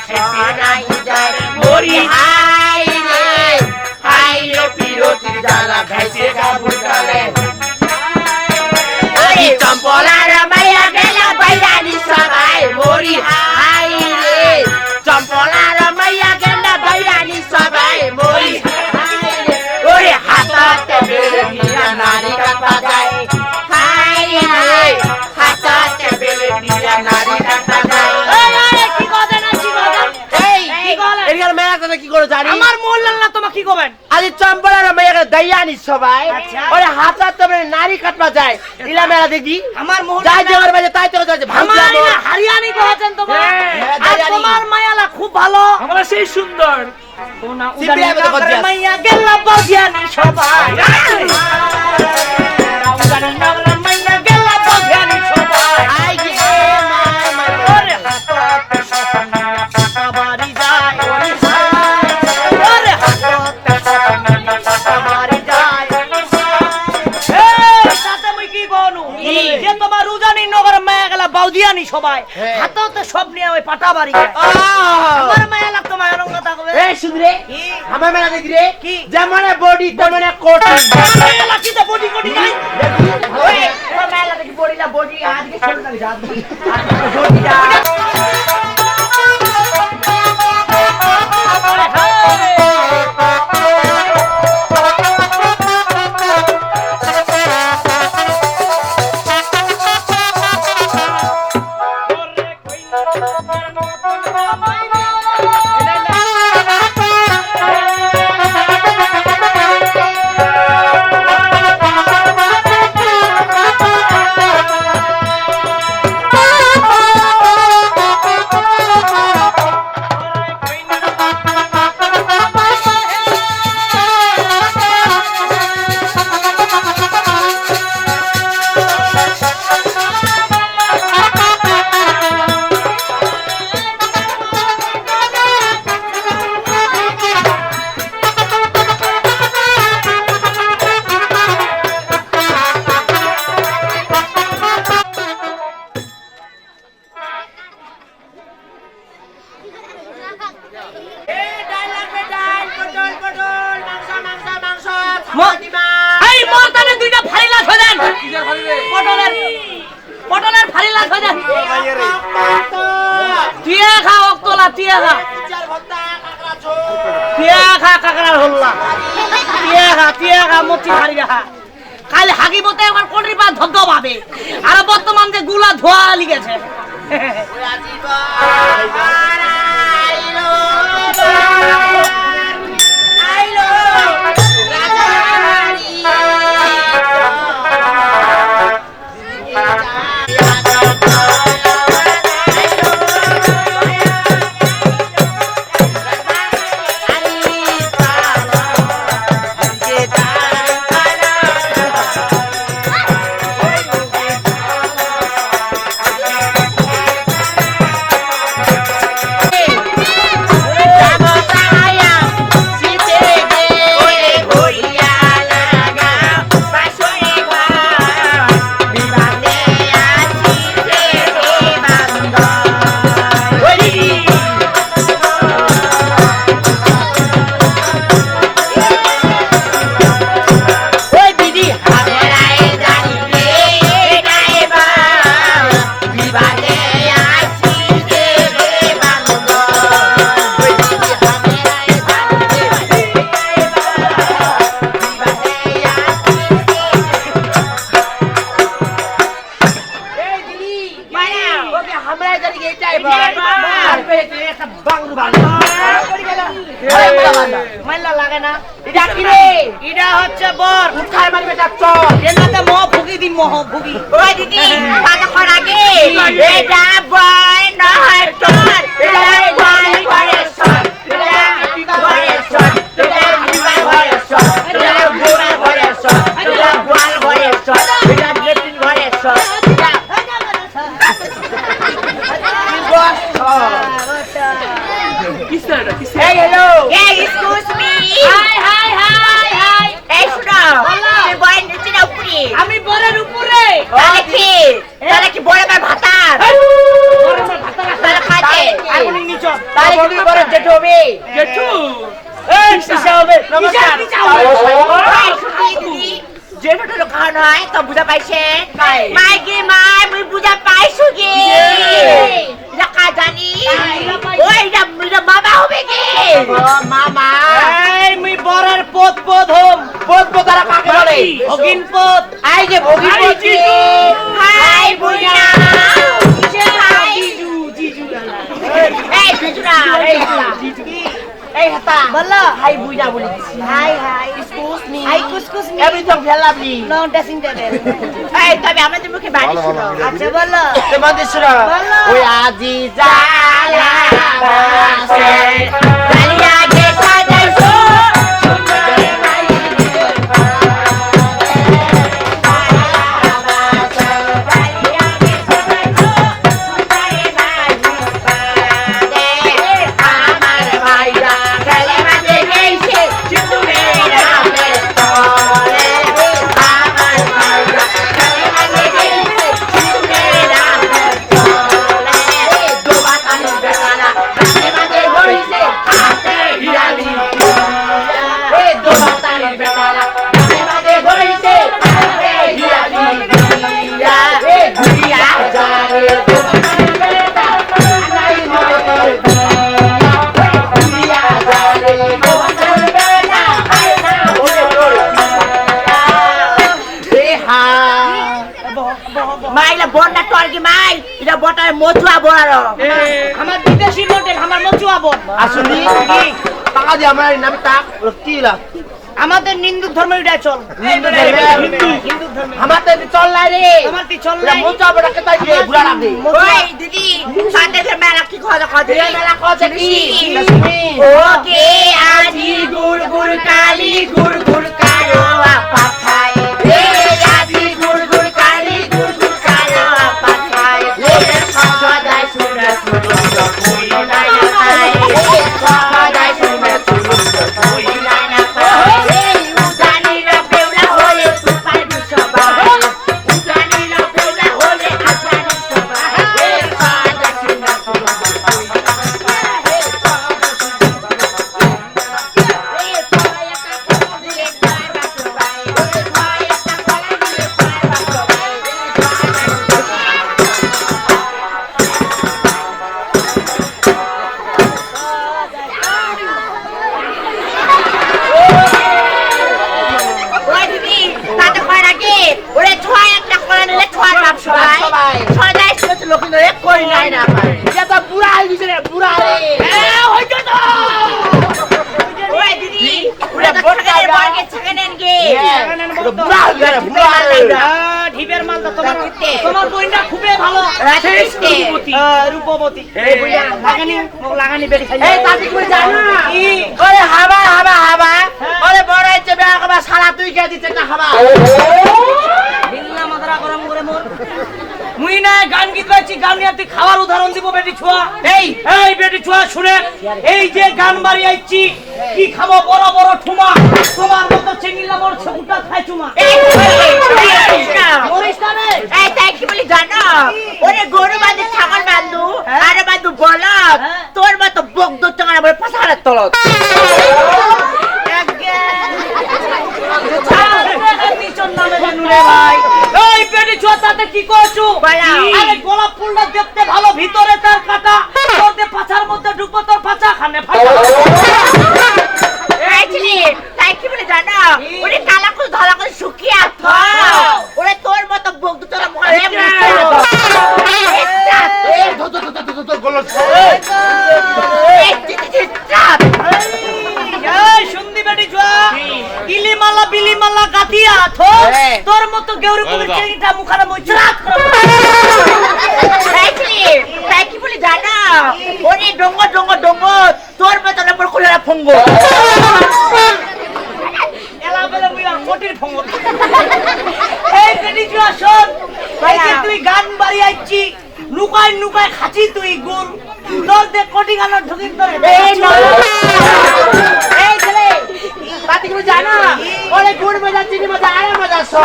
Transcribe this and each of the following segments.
শেষে নাই যায় মরি দয়ানি সবাই? আচ্ছা। ওরে হাতা তো নারী কাটবা যায়। ইলা মেলা দেখি আমার মোহন যাই দেওয়ার বাজে তাই তো যাচ্ছে। আমার না হারিয়ানি করেছেন তোমার হ্যাঁ, আর তোমার মায়ালা খুব ভালো। আমরা সেই সুন্দর। ও না উদার মাইয়া গেল বজিয়ানি সবাই। বাউদিয়ানি সবাই হ্যাঁ। হাতাতে সব নিয়ে ওই পাটা বাড়ি! আমার মায়া লাগতো মায়ের কথা কবে? এই সুন্দরে? আমার মেলা দেখি রে। কি? যেমন বডি তেমন কোটি মায়া লাগছি তো বডি কোটি নাই? ওই আমার মেলা বডি না বডি আজকে ছোট না খা। টিয়া খা কাকড়ার হল্লা। টিয়া খা টিয়া খা মতি হারি খা। কালি হাগিবতে আমার কোটির পা ধদ্দ পাবে আর বর্তমান যে গুলা ধোয়া লিগেছে। লাগে না। এটা কি রে এটা হচ্ছে বর। উঠায় মারবে ডাক্তার এনাতে মহ ভুগি দিন মহ ভুগি। ওই দিদি কতক্ষণ আগে এটা বয় নয় তোর এটা বয় ঘরের সর তো বুঝা পাইছে? মাই গে মাই মুই বুঝা পাইছো গে জানি। এটা এটা মামা হবে গে মামা। এই মুই বরের পদ পদ হোম। পদ পদারা কাকে বলে? ভগিন পদ আই যে হাই বুইনা। এই এই এই হাতা বলো। হাই বুইনা বলে দিছি। Hi hi. Excuse me. Hi excuse me. Everything available. No dressing table এই তবে আমাদের মুখে বাড়ি শুনো আচ্ছা বলো। তোমাদের শুনো বলো। ওই আজি জালা বাসে জালিয়া বটার মধুয়া বড়ার আমার বিদেশি মডেল আমার মচুয়া বোন আসলে টাকা দিয়ে আমার নাম তাক কি লাগ আমাদের হিন্দু ধর্ম এটা চল। হিন্দু ধর্মে হিন্দু ধর্ম। আমার তো চল নাই রে। আমার কি চল নাই? মোচা বড় কেতাই যে বুড়া রাখবে ওই দিদি সান্দেশের মেলা কি খাওয়া খাওয়া এই মেলা কছে কি? ওকে আজি গুড় গুড় কালি গুড় গুড় কালো আপা খায় রে। শুনেছে লক্ষ্মী ধরে কই নাই না এটা তো বুড়া হয়ে গেছে রে বুড়া। রে ওই দিদি ওরে তো ঠকানের বর্গে ছেঁকে নেন গে বুড়া হয়ে গেছে বুড়া রে ঢিপের মাল তো তোমার। তোমার বইনটা খুবই ভালো। আহ, রূপবতী। এই বুইড়া। লাগানি লাগানি বেরি খাই এই তাতে কি জানো? ওরে হাবা হাবা হাবা। ওরে বড় হচ্ছে বেয়া কবা সারা তুই কে দিতে না হাবা। বিল্লা মাদারা গরম করে মোর। মুই না গান গীত গাইছি গান নিয়ে তুই খাওয়ার উদাহরণ দিব বেটি ছুয়া এই এই বেটি ছুয়া শুনে এই যে গান বাড়ি আইছি কি খাব বড় বড় ঠুমা তোমার মতো চিংড়িলা বড় ছকুটা খাই চুমা হ্যাঁ? হ্যাঁ। তোর মতো দু চাঙা বলে পাশাড়ের তলত ভাই এই তাতে কি করছ। আরে গোলাপ ফুলটা দেখতে ভালো ভিতরে তার কাটা। তোর যে পাছার মধ্যে ঢুকবো তোর পাছা। খানে ফাটা। মতো গেউরি পুরি চেংটা মই চরাত তাই কি বলে জানো ওরে ডঙ্গ ডঙ্গ ডঙ্গ তোর মতো নম্বর খুলে ফঙ্গ। এলা বেলে মুই আর কোটির এই বেটি ছুয়া শোন তুই গান বাড়ি আইছি নুকাই নুকাই খাচ্ছি তুই গুল। তোর দে কোটি গানের ঢুকিন তোর। এই ছেলে তুমি জানো? ওরে গুড় মজা চিনি মজা আরে মজা সব।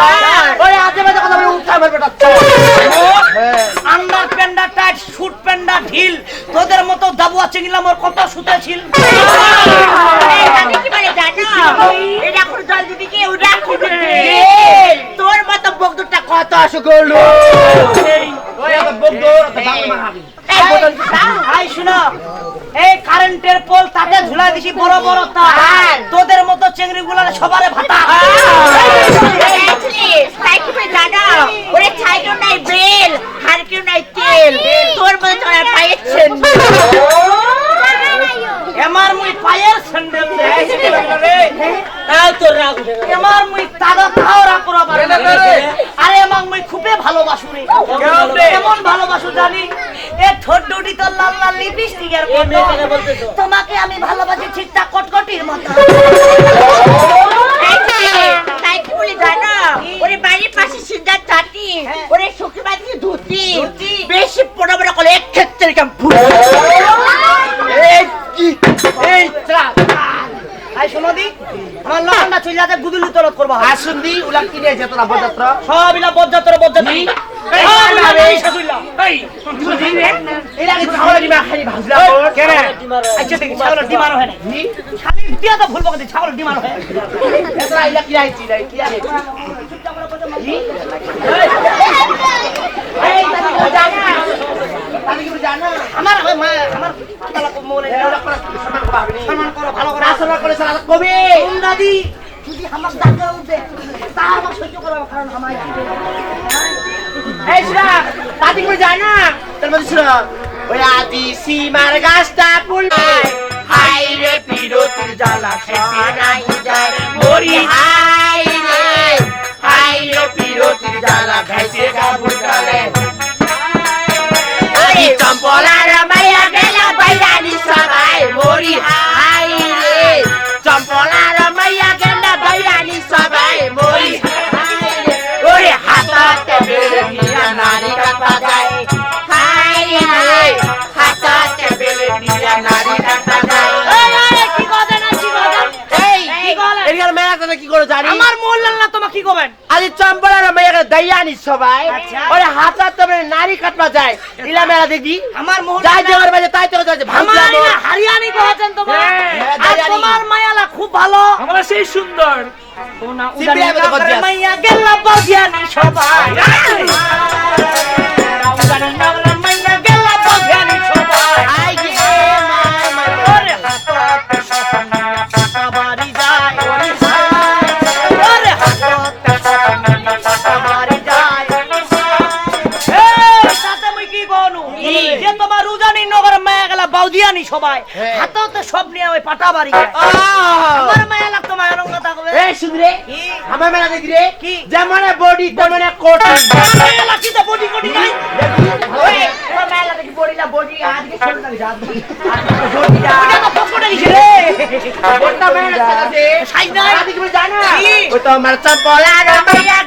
ওরে আজে বাজে কথা বলে উঠা মারবে না আন্ডার প্যান্ডা টাইট শুট প্যান্ডা ঢিল। তোদের মতো দাবুয়া চিংলা মোর কত এখন দিবি। তোর মতো বকদুরটা কত ওই এত বকদর আই শুনো। এই কারেন্টের পোল তাতে ঝুলা দিছি বড় বড় তার তোদের মতো চেংড়ি গুলার সবারে ভাতা ওরে ছাইকেও নাই বেল হারকেও নাই তেল তোর মতো এমার মুই পায়ের স্যান্ডেল দে এই তোর রাগ এমার মুই তাগা খাওয়া করা পারে না আরে এমাক মুই খুবই ভালোবাসু রে কেমন ভালোবাসু জানি এ তোমাকে আমি ভালোবাসি ঠিকঠাক কটকটির মতো বাড়ির পাশে সিদ্ধার চাটি ওরে শুক্রবার দিকে ধুতি। বেশি বড় করে এক ক্ষেত্রে কেমন এই কি এই ত্রা আই শোনো দি আমার লক্ষণটা চলে যাতে গুদুলি তরত করবা আসুন দি উলা কিনে যেত না বজাত্র সব ইলা বজ্জাতর বজ্জাতর সব তো আমার মা আমার মনে করে সম্মান করা করো ভালো করে রাসনা করে সারা কবি। দাদি যদি আমার দাদা উঠবে তার আমার সহ্য করবে কারণ আমার এই তার মধ্যে ওই আদি সীমার গাছটা ফুল হাই রে পিরোতির জ্বালা খেতে নাই যায় মরি হাই রে। হাই রে পিরোতির জ্বালা খাইছে গাবু কি করে জানি? আমার মোল্লাল না তোমা কি করবেন? আজ চম্পলার মাইয়া দয়ানি সবাই। আচ্ছা। ওরে হাতাতে বেলে নারী কাটবা যায়। ইলা মেলা দেখি আমার মোহন যাই যাওয়ার বাজে তাই তো যাচ্ছে আমার ইলা হারিয়ানি কহেছেন তোমার। হ্যাঁ, আর তোমার মায়ালা খুব ভালো। আমরা সেই সুন্দর। মাইয়া গেল বাজিয়ানি সবাই। সবাই। হ্যাঁ। হাততে সব নিয়ে ওই পাটাবাড়ি যায় আমার মায়া লাগতো মায়ের অঙ্গ থাকবে। এই শুনরে আমার মেলা দেখি রে। কি? যেমন বডি তেমন কোট মায়া লাগছি তো বডি বডি নাই। ওই আমার মেলা বডিটা বডি আজকে ছোট লাগে জাত বডিটা ওটা তো পকেটে গেছে রে। বডটা মেলা সাথে সাইজ নাই। আদি জানা? ওই তো আমার চম্পলা রে মাইয়া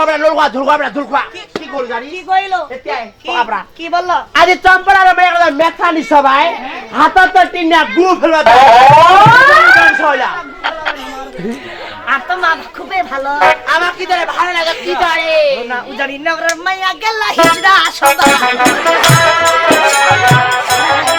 ঝুল খাবড়া ঝুল খা কি কর জানি কি কইলো? এতিয়াই কি বলল? আজ চম্পড়া রে মেয়ে কথা মেথানি সবাই হাতত টিনা গু ফেলবা আর তো মা খুবই ভালো। আমার কি ধরে ভালো লাগে কি ধরে না উজানি নগরের মাইয়া গেলা হিজড়া সবাই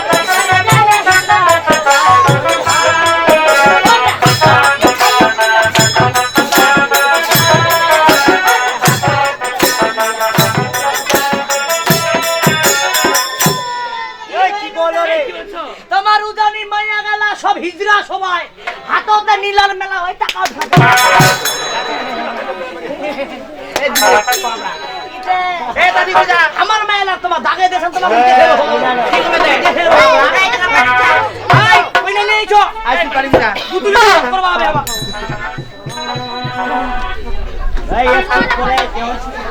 তোমার মাইয়া গেলা সব হিজড়া সবাই। হাততে নীলার মেলা ওই টাকা আমার মেলা তোমার দাগে দেখেন তোমার